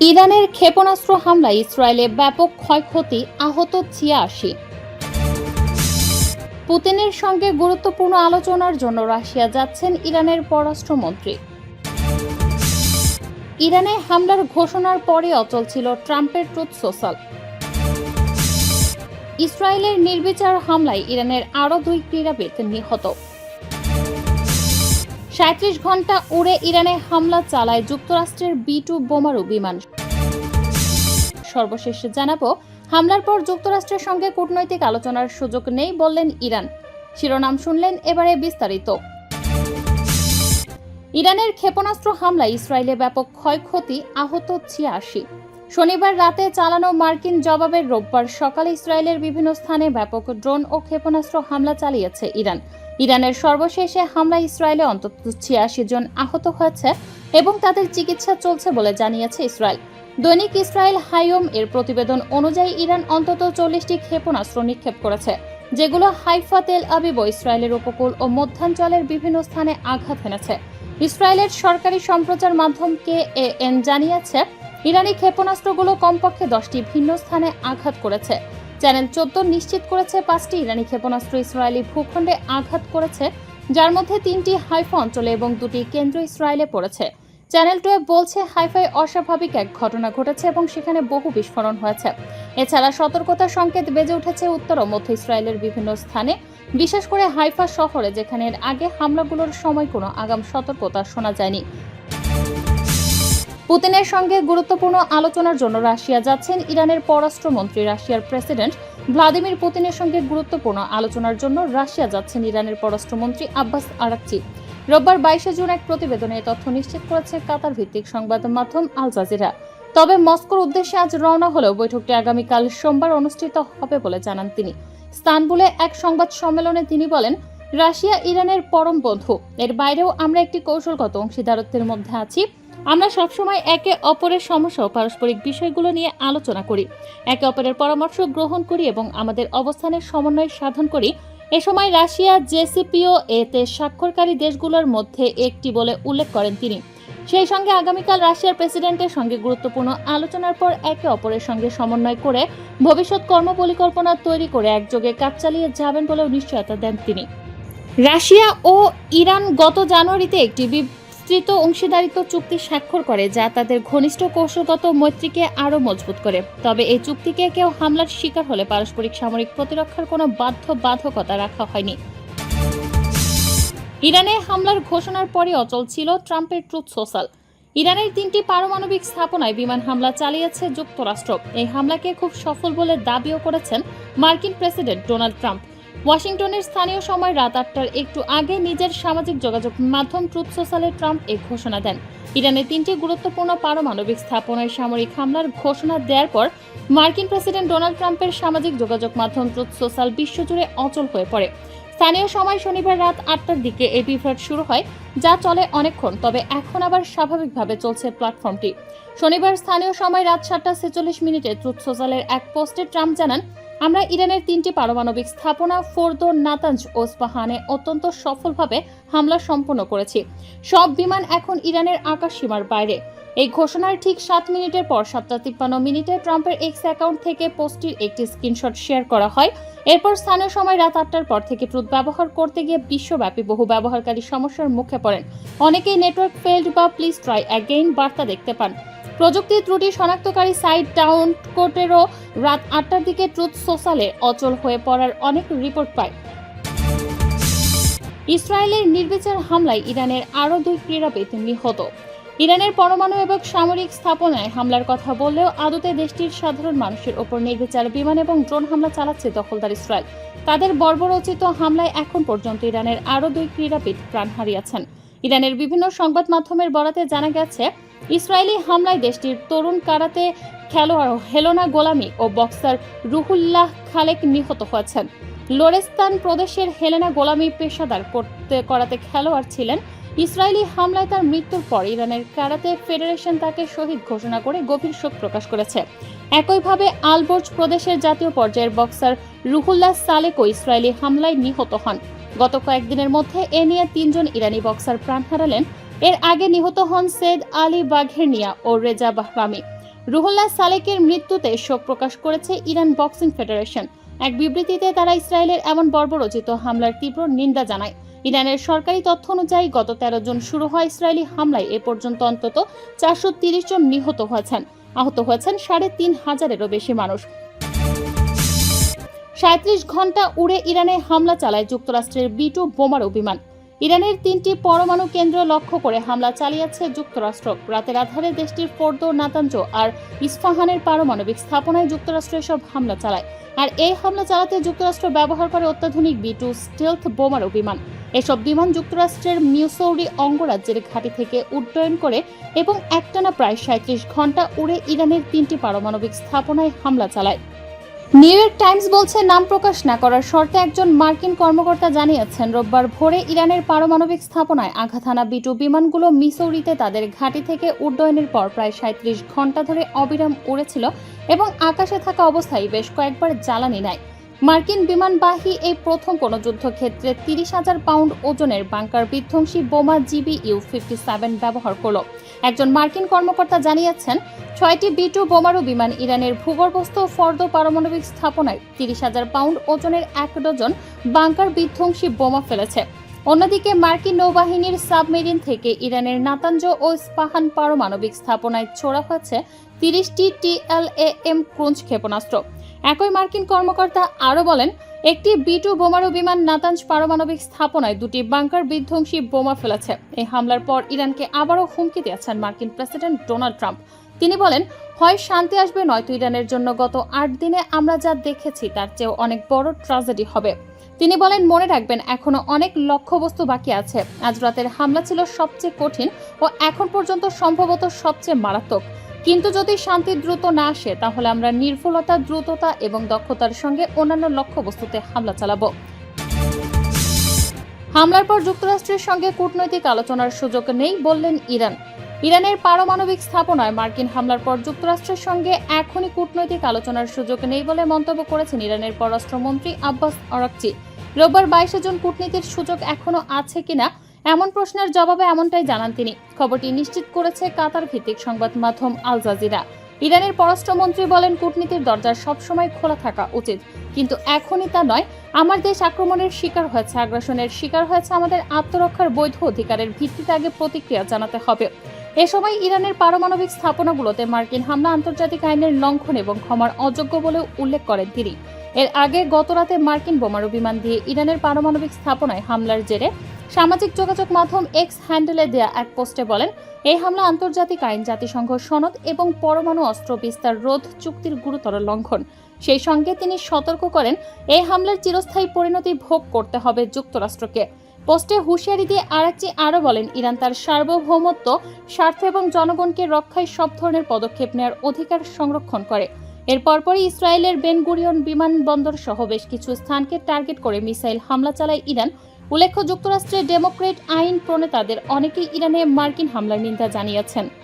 ইরানের ক্ষেপণাস্ত্র হামলায় ইসরায়েলে ব্যাপক ক্ষয়ক্ষতি, আহত ছিয়াশি। পুতিনের সঙ্গে গুরুত্বপূর্ণ আলোচনার জন্য রাশিয়া যাচ্ছেন ইরানের পররাষ্ট্রমন্ত্রী। ইরানে হামলার ঘোষণার পরে অচল ছিল ট্রাম্পের ট্রুথ সোশ্যাল। ইসরায়েলের নির্বিচার হামলায় ইরানের আরও দুই ক্রীড়াবিদ নিহত। সাঁত্রিশ ঘণ্টা উড়ে ইরানে হামলা চালায় যুক্তরাষ্ট্রের বি টু বোমারু বিমান। সর্বশেষ জানাব, হামলার পর যুক্তরাষ্ট্রের সঙ্গে কূটনৈতিক আলোচনার সুযোগ নেই বললেন ইরান। শিরোনাম শুনলেন এবারে বিস্তারিত। ইরানের ক্ষেপণাস্ত্র হামলায় ইসরায়েলে ব্যাপক ক্ষয়ক্ষতি, আহত ছিয়াশি। শনিবার রাতে চালানো মার্কিন জবাবের রোববার সকালে ইসরায়েলের বিভিন্ন স্থানে ব্যাপক ড্রোন ও ক্ষেপণাস্ত্র হামলা চালিয়েছে ইরান। ইরানের সর্বশেষে হামলা ইসরায়েলে অন্তত ছিয়াশি জন আহত হয়েছে এবং তাদের চিকিৎসা চলছে বলে জানিয়েছে ইসরায়েল। দৈনিক ইসরায়েল হাইওম এর প্রতিবেদন অনুযায়ী ইরান অন্তত চল্লিশটি ক্ষেপণাস্ত্র নিক্ষেপ করেছে, যেগুলো হাইফা তেল আবিব ইসরায়েলের উপকূল ও মধ্যাঞ্চলের বিভিন্ন স্থানে আঘাত এনেছে। ইসরায়েলের সরকারি সম্প্রচার মাধ্যম কে এ এন জানিয়েছে ইরানি ক্ষেপণাস্ত্রগুলো কমপক্ষে দশটি ভিন্ন স্থানে আঘাত করেছে। চ্যানেল চোদ্দ নিশ্চিত করেছে পাঁচটি ইরানি ক্ষেপণাস্ত্র ইসরায়েলি ভূখণ্ডে আঘাত করেছে, যার মধ্যে তিনটি হাইফা অঞ্চলে এবং দুটি কেন্দ্র ইসরায়েলে পড়েছে। চ্যানেল টুয়ে বলছে, হাইফায় অস্বাভাবিক এক ঘটনা ঘটেছে এবং সেখানে বহু বিস্ফোরণ হয়েছে। এছাড়া সতর্কতার সংকেত বেজে উঠেছে উত্তর ও মধ্য ইসরায়েলের বিভিন্ন স্থানে, বিশেষ করে হাইফা শহরে, যেখানে আগে হামলাগুলোর সময় কোনো আগাম সতর্কতা শোনা যায়নি। পুতিনের সঙ্গে গুরুত্বপূর্ণ আলোচনার জন্য রাশিয়া যাচ্ছেন ইরানের পররাষ্ট্রমন্ত্রী রাশিয়ার প্রেসিডেন্ট ভ্লাদিমির পুতিনের সঙ্গে গুরুত্বপূর্ণ আলোচনার জন্য রাশিয়া যাচ্ছেন ইরানের পররাষ্ট্রমন্ত্রী আব্বাস আরাকচি। রোববার বাইশে জুন এক প্রতিবেদনে এই তথ্য নিশ্চিত করেছে কাতার ভিত্তিক সংবাদ মাধ্যম আল জাজিরা। তবে মস্কোর উদ্দেশ্যে আজ রওনা হলেও বৈঠকটি আগামীকাল সোমবার অনুষ্ঠিত হবে বলে জানান তিনি। স্তানবুলে এক সংবাদ সম্মেলনে তিনি বলেন, রাশিয়া ইরানের পরম বন্ধু। এর বাইরেও আমরা একটি কৌশলগত অংশীদারত্বের মধ্যে আছি। আমরা সবসময় একে অপরের সমস্যা ও পারস্পরিক বিষয়গুলো নিয়ে আলোচনা করি। একে অপরের পরামর্শ গ্রহণ করি এবং আমাদের অবস্থানের সমন্বয় সাধন করি। এ সময় রাশিয়া, জেসিপিও এতে স্বাক্ষরকারী দেশগুলোর মধ্যে একটি বলে উল্লেখ করেন তিনি। সেই সঙ্গে আগামীকাল রাশিয়ার প্রেসিডেন্টের সঙ্গে গুরুত্বপূর্ণ আলোচনার পর একে অপরের সঙ্গে সমন্বয় করে ভবিষ্যৎ কর্মপরিকল্পনা তৈরি করে একযোগে কাজ চালিয়ে যাবেন বলেও নিশ্চয়তা দেন তিনি। রাশিয়া ও ইরান গত জানুয়ারিতে একটি বিস্তৃত অংশীদারিত্ব চুক্তি স্বাক্ষর করে, যা তাদের ঘনিষ্ঠ কৌশলগত মৈত্রীকে আরও মজবুত করে। তবে এই চুক্তিকে কেউ হামলার শিকার হলে পারস্পরিক সামরিক প্রতিরক্ষার কোনো বাধ্যবাধকতা রাখা হয়নি। ইরানে হামলার ঘোষণার পরে অচল ছিল ট্রাম্পের ট্রুথ সোশ্যাল। ইরানের তিনটি পারমাণবিক স্থাপনায় বিমান হামলা চালিয়েছে যুক্তরাষ্ট্র। এই হামলাকে খুব সফল বলে দাবিও করেছেন মার্কিন প্রেসিডেন্ট ডোনাল্ড ট্রাম্প। ওয়াশিংটনের স্থানীয় সময় রাত আটটার একটু আগে নিজের সামাজিক যোগাযোগ মাধ্যম ট্রুথ সোশ্যালে ট্রাম্প এই ঘোষণা দেন। ইরানের তিনটি গুরুত্বপূর্ণ পারমাণবিক স্থাপনায় সামরিক হামলার ঘোষণা দেওয়ার পর মার্কিন প্রেসিডেন্ট ডোনাল্ড ট্রাম্পের সামাজিক যোগাযোগ মাধ্যম ট্রুথ সোশ্যাল বিশ্বজুড়ে অচল হয়ে পড়ে। স্থানীয় সময় শনিবার রাত আটটার দিকে এই বিভ্রাট শুরু হয়, যা চলে অনেকক্ষণ, তবে এখন আবার স্বাভাবিকভাবে চলছে প্ল্যাটফর্মটি। শনিবার স্থানীয় সময় রাত সাতটা ছেচল্লিশ মিনিটে ট্রুথ সোশ্যালের এক পোস্টে ট্রাম্প জানান আমরা ইরানের তিনটি পারমাণবিক স্থাপনা, ফোরদো, নাতাঞ্জ ও স্পাহানে অত্যন্ত সফলভাবে হামলা সম্পন্ন করেছি। সব বিমান এখন ইরানের আকাশ সীমার বাইরে। এই ঘোষণার ঠিক সাত মিনিটের পর সাতটা তিপ্পান্ন মিনিটে ট্রাম্পের এক্স অ্যাকাউন্ট থেকে পোস্টটির একটি স্ক্রিনশট শেয়ার করা হয়। এরপর স্থানীয় সময় রাত আটটার পর থেকে ট্রুথ ব্যবহার করতে গিয়ে বিশ্বব্যাপী বহু ব্যবহারকারী সমস্যার মুখে পড়েন। অনেকেই নেটওয়ার্ক ফেল্ড বা প্লিজ ট্রাই অ্যাগেইন বার্তা দেখতে পান। প্রযুক্তি ত্রুটি, শনাক্তকারী সাইট ডাউন কোর্টেরও রাত আটটার দিকে ট্রুথ সোশ্যালে অচল হয়ে পড়ার অনেক রিপোর্ট পায়। ইসরায়েলের নির্বিচার হামলায় ইরানের আরও দুই ক্রীড়াবিদ নিহত। ইরানের পরমাণু এবং সামরিক স্থাপনায় হামলার কথা বললেও আদতে দেশটির সাধারণ মানুষের ওপর নির্বিচার বিমান এবং ড্রোন হামলা চালাচ্ছে দখলদার ইসরায়েল। তাদের বর্বরচিত হামলায় এখন পর্যন্ত ইরানের আরও দুই ক্রীড়াবিদ প্রাণ হারিয়েছেন। ইরানের বিভিন্ন সংবাদ মাধ্যমের বরাতে জানা গেছে ইসরায়েলি হামলায় দেশটির তরুণ কারাতে খেলোয়াড় হেলোনা গোলামি ও বক্সার রুহুল্লাহ খালেক নিহত হয়েছেন। লোরেস্তান প্রদেশের হেলেনা গোলামি পেশাদার করতে করাতে খেলোয়াড় ছিলেন। ইসরায়েলি হামলায় তার মৃত্যুর পর ইরানের কারাতে ফেডারেশন তাকে শহীদ ঘোষণা করে গভীর শোক প্রকাশ করেছে। একইভাবে আলবোর্জ প্রদেশের জাতীয় পর্যায়ের বক্সার রুহুল্লাহ সালেকও ইসরায়েলি হামলায় নিহত হন। গত কয়েকদিনের মধ্যে এ নিয়ে তিনজন ইরানি বক্সার প্রাণ হারালেন। এর আগে নিহত হন সেদ আলী বাঘেরনিয়া ও রেজা বাহরামি রুহুল্লাহ সালেকের মৃত্যুতে শোক প্রকাশ করেছে ইরান বক্সিং ফেডারেশন। এক বিবৃতিতে তারা ইসরায়েলের এমন বর্বরচিত হামলার তীব্র নিন্দা জানায়। ইরানের সরকারি তথ্য অনুযায়ী গত তেরো জন শুরু হওয়া ইসরায়েলি হামলায় এ পর্যন্ত অন্তত চারশো জন নিহত হয়েছেন। আহত হয়েছেন সাড়ে তিন হাজারেরও বেশি মানুষ। সাঁত্রিশ ঘণ্টা উড়ে ইরানে হামলা চালায় যুক্তরাষ্ট্রের বি টু বোমারু বিমান ইরানের তিনটি পরমাণু কেন্দ্র লক্ষ্য করে হামলা চালিয়েছে যুক্তরাষ্ট্র। রাতের আধারে দেশটির ফোর্দো নাতাঞ্জ আর ইস্ফাহানের পারমাণবিক স্থাপনায় যুক্তরাষ্ট্র এসব হামলা চালায়। আর এই হামলা চালাতে যুক্তরাষ্ট্র ব্যবহার করে অত্যাধুনিক বি টু স্টেলথ বোমারু বিমান এসব বিমান যুক্তরাষ্ট্রের মিউসৌরি অঙ্গরাজ্যের ঘাঁটি থেকে উড্ডয়ন করে এবং একটানা প্রায় সাঁত্রিশ ঘণ্টা উড়ে ইরানের তিনটি পারমাণবিক স্থাপনায় হামলা চালায়। নিউ ইয়র্ক টাইমস বলছে নাম প্রকাশ না করার শর্তে একজন মার্কিন কর্মকর্তা জানিয়েছেন, রোববার ভোরে ইরানের পারমাণবিক স্থাপনায় আঘাত হানা বিটু বিমানগুলো মিসৌরিতে তাদের ঘাঁটি থেকে উড্ডয়নের পর প্রায় সাঁত্রিশ ঘণ্টা ধরে অবিরাম উড়েছিল এবং আকাশে থাকা অবস্থায় বেশ কয়েকবার জ্বালানি নেয়। মার্কিন বিমানবাহী এই প্রথম কোনো যুদ্ধক্ষেত্রে তিরিশ হাজার পাউন্ড ওজনের বাংকার বিধ্বংসী বোমা জিবি ইউ ফিফটি সেভেন ব্যবহার করল। একজন মার্কিন কর্মকর্তা জানিয়েছেন, ছয়টি বি টু বোমারু বিমান ইরানের ভূগর্ভস্থ ফর্দ পারমাণবিক স্থাপনায় তিরিশ হাজার পাউন্ড ওজনের এক ডজন বাংকার বিধ্বংসী বোমা ফেলেছে। অন্যদিকে মার্কিন নৌবাহিনীর সাবমেরিন থেকে ইরানের নাতাঞ্জ ও স্পাহান পারমাণবিক স্থাপনায় ছোড়া হয়েছে তিরিশটি টিএলএএম ক্রুঞ্চ ক্ষেপণাস্ত্র। একই মার্কিন কর্মকর্তা আরও বলেন, একটি বি টু বোমারু বিমান নাতাঞ্জ পারমাণবিক স্থাপনায় দুটি বাংকার বিধ্বংসী বোমা ফেলেছে। এই হামলার পর ইরানকে আবারও হুমকি দিয়েছেন মার্কিন প্রেসিডেন্ট ডোনাল্ড ট্রাম্প। তিনি বলেন, হয় শান্তি আসবে, নয়তো ইরানের জন্য গত আট দিনে আমরা যা দেখেছি তার চেয়েও অনেক বড় ট্রাজেডি হবে। তিনি বলেন, মনে রাখবেন, এখনও অনেক লক্ষ্যবস্তু বাকি আছে। আজ রাতের হামলা ছিল সবচেয়ে কঠিন ও এখন পর্যন্ত সম্ভবত সবচেয়ে মারাত্মক। কিন্তু যদি শান্তি দ্রুত না আসে, তাহলে আমরা নির্ভুলতা, দ্রুততা এবং দক্ষতার সঙ্গে অন্যান্য লক্ষ্যবস্তুতে হামলা চালাবো। হামলার পর যুক্তরাষ্ট্রের সঙ্গে কূটনৈতিক আলোচনার সুযোগ নেই বললেন ইরান। ইরানের পারমাণবিক স্থাপনায় মার্কিন হামলার পর যুক্তরাষ্ট্রের সঙ্গে এখনই কূটনৈতিক আলোচনার সুযোগ নেই বলে মন্তব্য করেছেন ইরানের পররাষ্ট্রমন্ত্রী আব্বাস আরাকচি। রোববার বাইশে জুন কূটনীতির সুযোগ এখনও আছে কিনা, এমন প্রশ্নের জবাবে এমনটাই জানান তিনি। খবরটি নিশ্চিত করেছে কাতার ভিত্তিক সংবাদ মাধ্যম আল জাজিরা। ইরানের পররাষ্ট্রমন্ত্রী বলেন, কূটনীতির দরজা সবসময় খোলা থাকা উচিত। কিন্তু এখনই তা নয়, আমার দেশ আক্রমণের শিকার হয়েছে, আগ্রাসনের শিকার হয়েছে, আমাদের আত্মরক্ষার বৈধ অধিকারের ভিত্তিতে আগে প্রতিক্রিয়া জানাতে হবে। এ সময় ইরানের পারমাণবিক স্থাপনাগুলোতে মার্কিন হামলা আন্তর্জাতিক আইনের লঙ্ঘন এবং ক্ষমার অযোগ্য বলেও উল্লেখ করেন তিনি। এর আগে গতরাতে মার্কিন বোমারু বিমান দিয়ে ইরানের পারমাণবিক স্থাপনায় হামলার জেরে সামাজিক যোগাযোগ মাধ্যম এক্স হ্যান্ডেলে দেয়া এক পোস্টে বলেন, এই হামলা আন্তর্জাতিক আইন, জাতিসংঘ, সনদ এবং পরমাণু অস্ত্র বিস্তার রোধ চুক্তির গুরুতর লঙ্ঘন। সেই সঙ্গে তিনি সতর্ক করেন, এই হামলার চিরস্থায়ী পরিণতি ভোগ করতে হবে যুক্তরাষ্ট্রকে। পোস্টে হুঁশিয়ারি দিয়ে আরাকচি আরও বলেন, ইরান তার সার্বভৌমত্ব, স্বার্থ এবং জনগণকে রক্ষায় সব ধরনের পদক্ষেপ নেওয়ার অধিকার সংরক্ষণ করে। এর পরপরই ইসরায়েলের বেনগুরিয়ন বিমানবন্দর সহ বেশ কিছু স্থানকে টার্গেট করে মিসাইল হামলা চালায় ইরান। উল্লেখ্য, যুক্তরাষ্ট্রের ডেমোক্রেট আইন প্রণেতাদের অনেকেই ইরানে মার্কিন হামলার নিন্দা জানিয়েছেন।